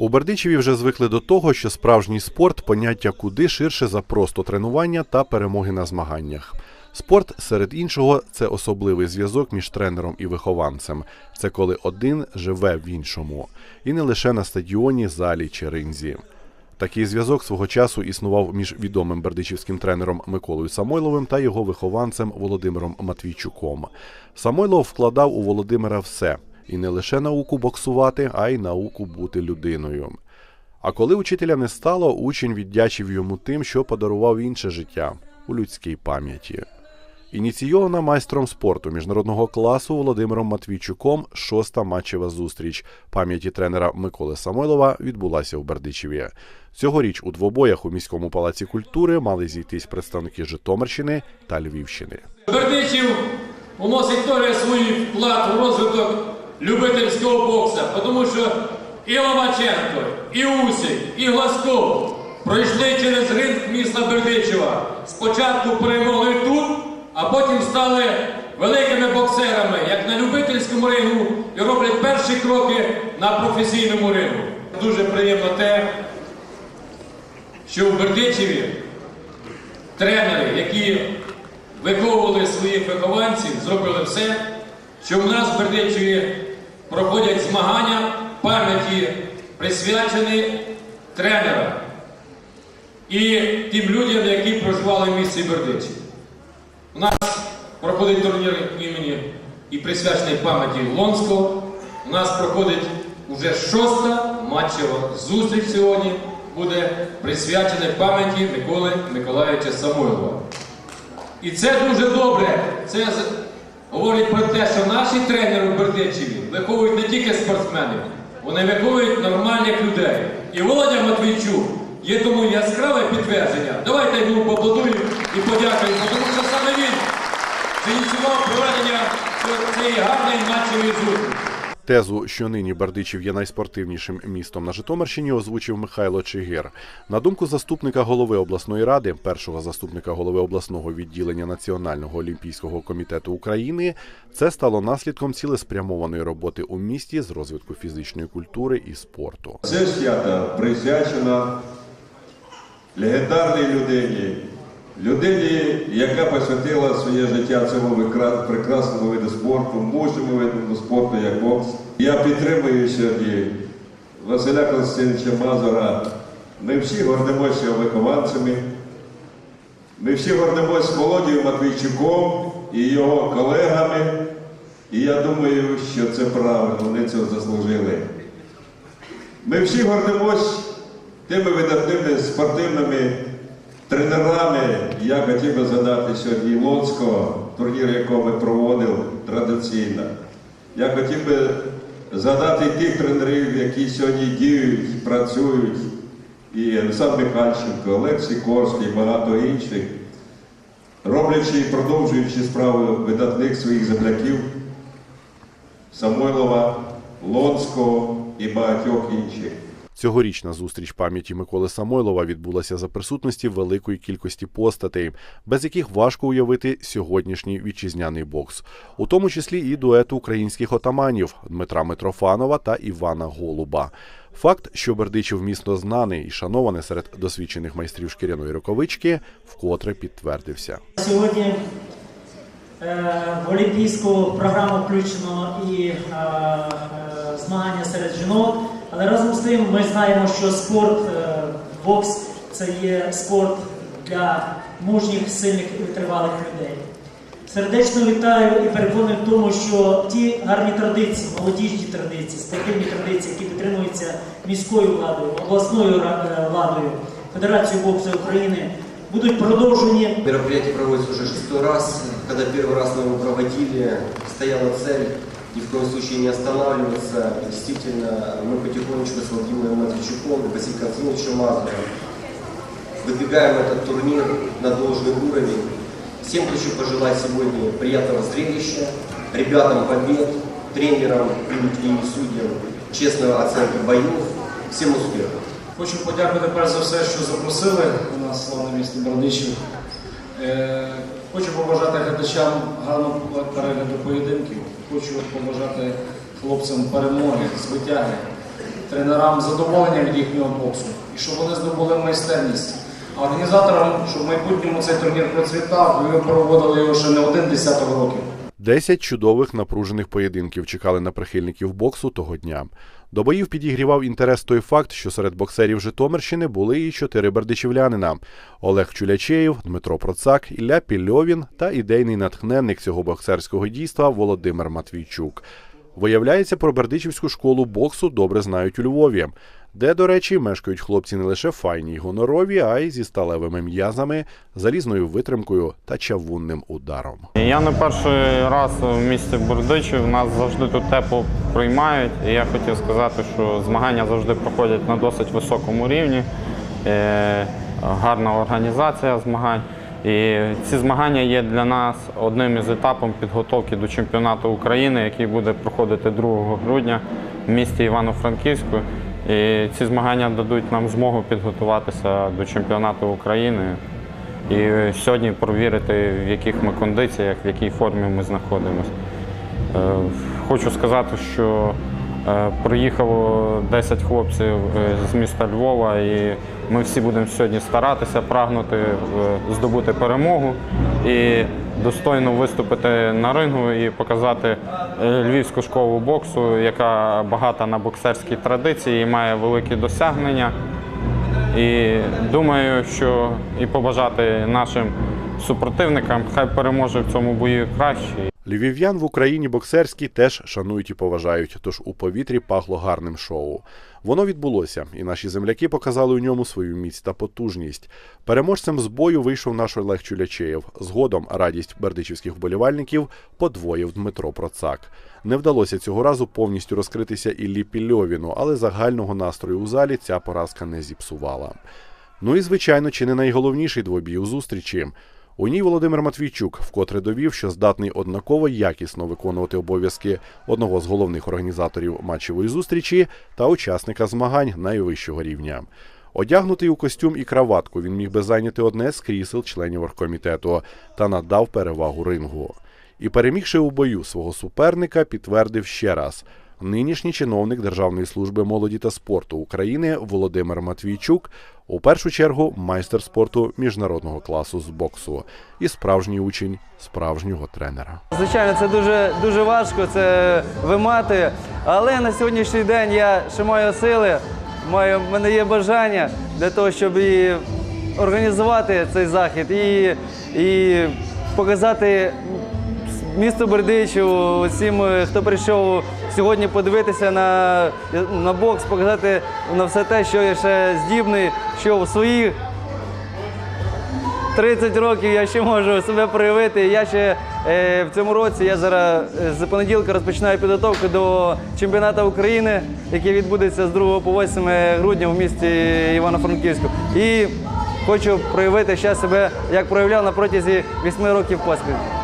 У Бердичеві вже звикли до того, що справжній спорт поняття куди ширше за просто тренування та перемоги на змаганнях. Спорт, серед іншого, це особливий зв'язок між тренером і вихованцем. Це коли один живе в іншому, і не лише на стадіоні, залі чи ринзі. Такий зв'язок свого часу існував між відомим бердичівським тренером Миколою Самойловим та його вихованцем Володимиром Матвійчуком. Самойлов вкладав у Володимира все і не лише науку боксувати, а й науку бути людиною. А коли учителя не стало, учень віддячив йому тим, що подарував інше життя у людській пам'яті. Ініційована майстром спорту міжнародного класу Володимиром Матвійчуком шоста матчева зустріч пам'яті тренера Миколи Самойлова відбулася у Бердичеві. Цьогоріч у двобоях у міському палаці культури мали зійтись представники Житомирщини та Львівщини. Бердичів уносить теж свій вклад у розвиток любительського бокса, тому що і Ломаченко, і Усик, і Глазков пройшли через ринг міста Бердичева. Спочатку перемогли тут, а потім стали великими боксерами, як на любительському рингу, і роблять перші кроки на професійному рингу. Дуже приємно те, що в Бердичеві тренери, які виховували своїх вихованців, зробили все, що в нас в Бердичеві проходять змагання пам'яті, присвячені тренерам і тим людям, які проживали в місті Бердичів. У нас проходить турнір імені і присвячений пам'яті Лонського. У нас проходить уже шоста матчева зустріч сьогодні буде присвячена пам'яті Миколи Миколаївича Самойлова. І це дуже добре. Це говорить про те, що наші тренери в Бердичеві виховують не тільки спортсменів, вони виховують нормальних людей. І Володя Матвійчук є тому яскраве підтвердження. Давайте йому поаплодуємо і подякуємо, тому що саме він зініціював проведення цієї гарної матчевої зустрічі. Тезу, що нині Бердичів є найспортивнішим містом на Житомирщині, озвучив Михайло Чигир. На думку заступника голови обласної ради, першого заступника голови обласного відділення Національного олімпійського комітету України, це стало наслідком цілеспрямованої роботи у місті з розвитку фізичної культури і спорту. Це свято присвячено легендарній людині, людині, яка посвятила своє життя цьому прекрасному виду спорту, мужньому виду спорту, як бокс. Я підтримую сьогодні Василя Константиновича Мазура. Ми всі гордимося вихованцями. Ми всі гордимося Володією Матвійчуком і його колегами. І я думаю, що це правильно, вони цього заслужили. Ми всі гордимось тими видатними спортивними тренерами. Я хотів би згадати сьогодні Лоцького, турнір, якого ми проводили традиційно. Я хотів би згадати тих тренерів, які сьогодні діють, працюють. І Олександр Михальченко, Олег Сікорський, і багато інших, роблячи і продовжуючи справи видатних своїх земляків, Самойлова, Лонського і багатьох інших. Цьогорічна зустріч пам'яті Миколи Самойлова відбулася за присутності великої кількості постатей, без яких важко уявити сьогоднішній вітчизняний бокс, у тому числі і дуету українських отаманів Дмитра Митрофанова та Івана Голуба. Факт, що Бердичів місто знаний і шановане серед досвідчених майстрів шкіряної рукавички, вкотре підтвердився. Сьогодні е, в олімпійську програму включено і е, е, змагання серед жінок, але разом з тим ми знаємо, що спорт, е, бокс це є спорт для мужніх, сильних і витривалих людей. Сердечно вітаю і переконаний в тому, що ті гарні традиції, молодіжні традиції, спортивні традиції, які підтримуються міською владою, обласною е, владою, Федерацією боксу України, будуть продовжені Мероприятие проводится уже шестой раз. Когда первый раз мы его проводили, стояла цель ни в коем случае не останавливаться. И действительно, мы потихонечку с Владимиром Матвейчуком и Василием Константиновичем Мазуром выдвигаем этот турнир на должный уровень. Всем хочу пожелать сегодня приятного зрелища, ребятам побед, тренерам и и судьям честной оценки боев. Всем успехов! Хочу подякувати перш за все, що запросили у нас славне місто Бердичів. Е, Хочу побажати глядачам гарного перегляду поєдинків. Хочу побажати хлопцям перемоги, звитяги. тренерам задоволення від їхнього боксу і щоб вони здобули майстерність. А організаторам, щоб в майбутньому цей турнір процвітав, і ми проводили його ще не один десяток років. Десять чудових напружених поєдинків чекали на прихильників боксу того дня. До боїв підігрівав інтерес той факт, що серед боксерів Житомирщини були і чотири бердичівлянина: Олег Чулячеєв, Дмитро Процак, Ілля Пільовін та ідейний натхненник цього боксерського дійства Володимир Матвійчук. Виявляється, про бердичівську школу боксу добре знають у Львові, де, до речі, мешкають хлопці не лише файні й гонорові, а й зі сталевими м'язами, залізною витримкою та чавунним ударом. Я не перший раз в місті Бердичів. Нас завжди тут тепло приймають. І я хотів сказати, що змагання завжди проходять на досить високому рівні. Е, Гарна організація змагань. І ці змагання є для нас одним із етапів підготовки до чемпіонату України, який буде проходити 2 грудня в місті Івано-Франківську. І ці змагання дадуть нам змогу підготуватися до чемпіонату України і сьогодні провірити, в яких ми кондиціях, в якій формі ми знаходимося. Е, Хочу сказати, що е, приїхало 10 хлопців е, з міста Львова, і ми всі будемо сьогодні старатися, прагнути е, здобути перемогу і достойно виступити на рингу і показати е, львівську школу боксу, яка багата на боксерські традиції і має великі досягнення. І думаю, що і побажати нашим супротивникам, хай переможе в цьому бою кращий. Львів'ян в Україні боксерські теж шанують і поважають, тож у повітрі пахло гарним шоу. Воно відбулося, і наші земляки показали у ньому свою міць та потужність. Переможцем з бою вийшов наш Олег Чулячеєв. Згодом радість бердичівських вболівальників подвоїв Дмитро Процак. Не вдалося цього разу повністю розкритися Іллі Пільовіну, але загального настрою у залі ця поразка не зіпсувала. Ну і звичайно, чи не найголовніший двобій у зустрічі. У ній Володимир Матвійчук вкотре довів, що здатний однаково якісно виконувати обов'язки одного з головних організаторів матчевої зустрічі та учасника змагань найвищого рівня. Одягнутий у костюм і краватку, він міг би зайняти одне з крісел членів оргкомітету та надав перевагу рингу. І перемігши у бою свого суперника, підтвердив ще раз. Нинішній чиновник Державної служби молоді та спорту України Володимир Матвійчук у першу чергу майстер спорту міжнародного класу з боксу і справжній учень справжнього тренера. Звичайно, це дуже, дуже важко це вимати, але на сьогоднішній день я ще маю сили, маю, в мене є бажання для того, щоб і організувати цей захід і, і показати місту Бердичеву, усім, хто прийшов сьогодні подивитися на, на бокс, показати на все те, що я ще здібний, що в своїх 30 років я ще можу себе проявити. Я ще е, в цьому році я зараз е, з понеділка розпочинаю підготовку до чемпіонату України, який відбудеться з 2 по 8 грудня в місті Івано-Франківську. І хочу проявити ще себе, як проявляв на протязі 8 років поспіль.